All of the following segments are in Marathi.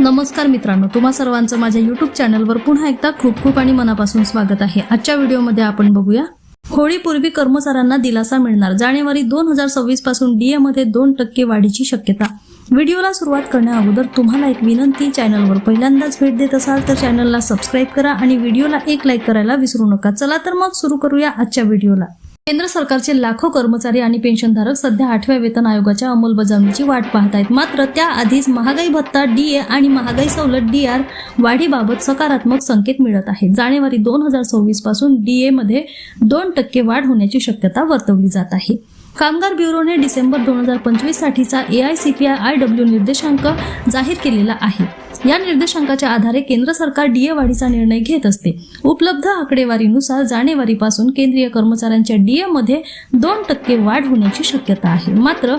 नमस्कार मित्रांनो तुम्हा सर्वांचं माझ्या युट्यूब चॅनलवर पुन्हा एकदा खूप खूप आणि मनापासून स्वागत आहे. आजच्या व्हिडिओमध्ये आपण बघूया होळीपूर्वी कर्मचाऱ्यांना दिलासा मिळणार. जानेवारी दोन हजार सव्वीसपासून डीए मध्ये दोन टक्के वाढीची शक्यता. व्हिडिओला सुरुवात करण्या अगोदर तुम्हाला एक विनंती चॅनलवर पहिल्यांदाच भेट देत असाल तर चॅनलला सबस्क्राईब करा आणि व्हिडिओला एक लाईक करायला विसरू नका. चला तर मग सुरू करूया आजच्या व्हिडिओला. केंद्र सरकारचे लाखो कर्मचारी आणि पेन्शनधारक सध्या आठव्या वेतन आयोगाच्या अंमलबजावणीची वाट पाहत आहेत मात्र त्याआधीच महागाई भत्ता डीए आणि महागाई सवलत डीआर वाढीबाबत सकारात्मक संकेत मिळत आहेत. जानेवारी दोन हजार सव्वीसपासून डीएमध्ये दोन टक्के वाढ होण्याची शक्यता वर्तवली जात आहे. कामगार ब्युरोने डिसेंबर दोन हजार पंचवीस साठीचा एआयसीपीआय आय डब्ल्यू निर्देशांक जाहीर केलेला आहे. या निर्देशांकाच्या आधारे केंद्र सरकार डीए वाढीचा निर्णय घेत असते. उपलब्ध आकडेवारीनुसार जानेवारीपासून केंद्रीय कर्मचाऱ्यांच्या डीए मध्ये दोन टक्के वाढ होण्याची शक्यता आहे. मात्र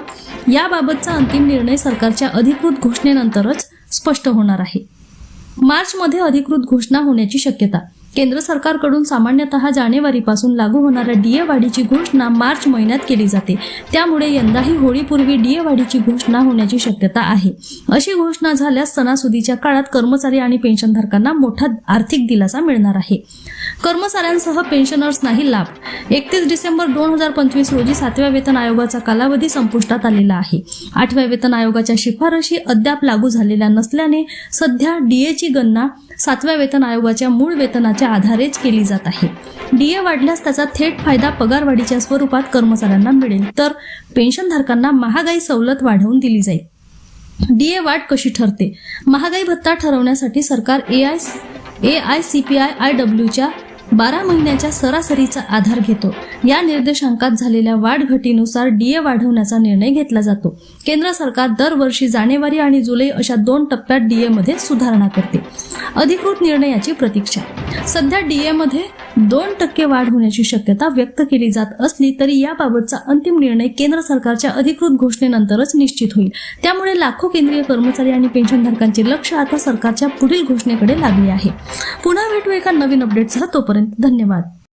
याबाबतचा अंतिम निर्णय सरकारच्या अधिकृत घोषणेनंतरच स्पष्ट होणार आहे. मार्चमध्ये अधिकृत घोषणा होण्याची शक्यता केंद्र सरकारकडून सामान्यतः जानेवारीपासून लागू होणाऱ्या डीए वाढीची घोषणा मार्च महिन्यात केली जाते. त्यामुळे यंदाही होळीपूर्वी डीए वाढीची घोषणा होण्याची शक्यता आहे. अशी घोषणा झाल्यास सणासुदीच्या काळात कर्मचारी आणि पेन्शनधारकांना मोठा आर्थिक दिलासा मिळणार आहे. कर्मचाऱ्यांसह पेन्शनर्सनाही लाभ. एकतीस डिसेंबर दोन हजार पंचवीस रोजी सातव्या वेतन आयोगाचा कालावधी संपुष्टात आलेला आहे. आठव्या वेतन आयोगाच्या शिफारशी अद्याप लागू झालेल्या नसल्याने सध्या डीएची गणना सातव्या वेतन आयोगाच्या मूळ वेतनाच्या आधारेच केली जात आहे. डीए वाढल्यास त्याचा थेट फायदा पगारवाढीच्या स्वरूपात कर्मचाऱ्यांना मिळेल. तर पेन्शनधारकांना महागाई सवलत वाढवून दिली जाईल. डीए वाढ कशी ठरते? महागाई भत्ता ठरवण्यासाठी सरकार A I A I C P I I डब्ल्यूच्या बारा महिन्याच्या सरासरीचा आधार घेतो. या निर्देशांकात झालेल्या वाढघटीनुसार डीए वाढवण्याचा निर्णय घेतला जातो. केंद्र सरकार दरवर्षी जानेवारी आणि जुलै अशा दोन टप्प्यात डीएमध्ये सुधारणा करते. अधिकृत निर्णयाची प्रतीक्षा. सध्या डीएमध्ये दोन टक्के वाढ होण्याची शक्यता व्यक्त केली जात असली तरी याबाबतचा अंतिम निर्णय केंद्र सरकारच्या अधिकृत घोषणेनंतरच निश्चित होईल. त्यामुळे लाखो केंद्रीय कर्मचारी आणि पेन्शनधारकांचे लक्ष आता सरकारच्या पुढील घोषणेकडे लागले आहे. पुन्हा भेटू एका नवीन अपडेटसह तोपर्यंत धन्यवाद.